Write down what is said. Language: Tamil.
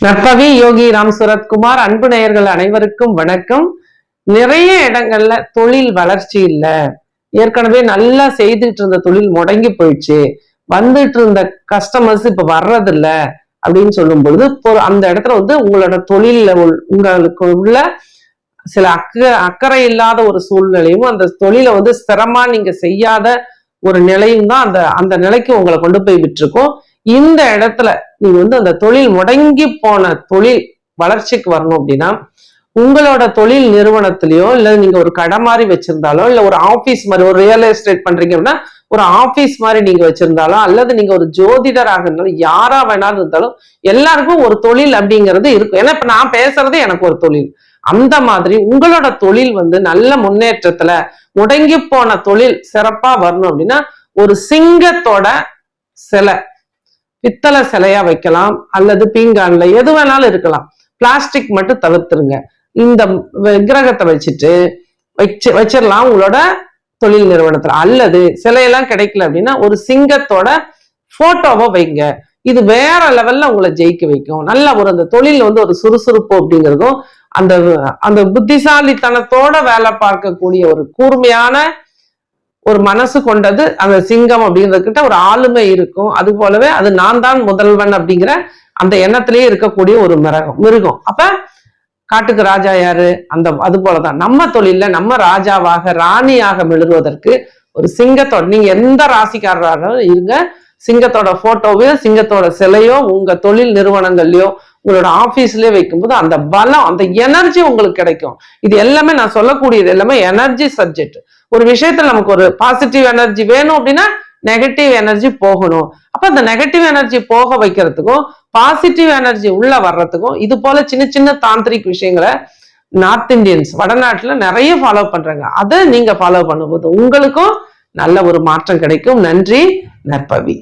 நற்பவி யோகி ராம் சுரத்குமார் அன்பு நேயர்கள் அனைவருக்கும் வணக்கம். நிறைய இடங்கள்ல தொழில் வளர்ச்சி இல்ல. ஏற்கனவே நல்லா செய்துட்டு இருந்த தொழில் முடங்கி போயிடுச்சு. வந்துட்டு இருந்த கஸ்டமர்ஸ் இப்ப வர்றதில்ல அப்படின்னு சொல்லும் பொழுது அந்த இடத்துல வந்து உங்களோட தொழில உங்களுக்கு உள்ள சில அக்க அக்கறை இல்லாத ஒரு சூழ்நிலையும் அந்த தொழிலை வந்து ஸ்திரமா நீங்க செய்யாத ஒரு நிலையும் தான் அந்த அந்த நிலைக்கு உங்களை கொண்டு போய் விட்டுருக்கும். இந்த இடத்துல நீங்க வந்து அந்த தொழில் முடங்கி போன தொழில் வளர்ச்சிக்கு வரணும் அப்படின்னா உங்களோட தொழில் நிறுவனத்திலயோ இல்ல நீங்க ஒரு கடை மாதிரி வச்சிருந்தாலோ இல்ல ஒரு ஆபீஸ் மாதிரி ஒரு ரியல் எஸ்டேட் பண்றீங்க அப்படின்னா ஒரு ஆபீஸ் மாதிரி நீங்க வச்சிருந்தாலும் அல்லது நீங்க ஒரு ஜோதிடராக இருந்தாலும் யாரா வேணாலும் இருந்தாலும் எல்லாருக்கும் ஒரு தொழில் அப்படிங்கிறது இருக்கும். ஏன்னா இப்ப நான் பேசுறது எனக்கு ஒரு தொழில். அந்த மாதிரி உங்களோட தொழில் வந்து நல்ல முன்னேற்றத்துல முடங்கி போன தொழில் சிறப்பா வரணும் அப்படின்னா ஒரு சிங்கத்தோட சிலை பித்தளை சிலையா வைக்கலாம் அல்லது பீங்கான்ல எது வேணாலும் இருக்கலாம். பிளாஸ்டிக் மட்டும் தவிர்த்துருங்க. இந்த விக்கிரகத்தை வச்சுட்டு வச்சு வச்சிடலாம் உங்களோட தொழில் நிறுவனத்துல. அல்லது சிலையெல்லாம் கிடைக்கல அப்படின்னா ஒரு சிங்கத்தோட போட்டோவை வைங்க. இது வேற லெவல்ல உங்களை ஜெயிக்க வைக்கும். நல்ல ஒரு அந்த தொழில் வந்து ஒரு சுறுசுறுப்பு அப்படிங்கிறதும் அந்த அந்த புத்திசாலித்தனத்தோட வேலை பார்க்கக்கூடிய ஒரு கூர்மையான ஒரு மனசு கொண்டது அந்த சிங்கம் அப்படிங்கிறதுக்கிட்ட ஒரு ஆளுமை இருக்கும். அது போலவே அது நான் தான் முதல்வன் அப்படிங்கிற அந்த எண்ணத்திலேயே இருக்கக்கூடிய ஒரு மிருகம் மிருகம். அப்ப காட்டுக்கு ராஜா யாரு? அந்த அது போலதான். நம்ம தொழில்ல நம்ம ராஜாவாக ராணியாக மெழுகுவதற்கு ஒரு சிங்கத்தோட நீங்க எந்த ராசிக்காரராக இருங்க. சிங்கத்தோட போட்டோவையோ சிங்கத்தோட சிலையோ உங்க தொழில் நிறுவனங்கள்லயோ உங்களோட ஆஃபீஸ்லேயே வைக்கும்போது அந்த பலம் அந்த எனர்ஜி உங்களுக்கு கிடைக்கும். இது எல்லாமே நான் சொல்லக்கூடியது எல்லாமே எனர்ஜி சப்ஜெக்ட் ஒரு விஷயத்துல நமக்கு ஒரு பாசிட்டிவ் எனர்ஜி வேணும் அப்படின்னா நெகட்டிவ் எனர்ஜி போகணும். அப்ப அந்த நெகட்டிவ் எனர்ஜி போக வைக்கிறதுக்கும் பாசிட்டிவ் எனர்ஜி உள்ள வர்றதுக்கும் இது போல சின்ன சின்ன தாந்திரிக் விஷயங்களை நார்த் இந்தியன்ஸ் வடநாட்டுல நிறைய ஃபாலோ பண்றாங்க. அதை நீங்க ஃபாலோ பண்ணும்போது உங்களுக்கும் நல்ல ஒரு மாற்றம் கிடைக்கும். நன்றி நற்பவி.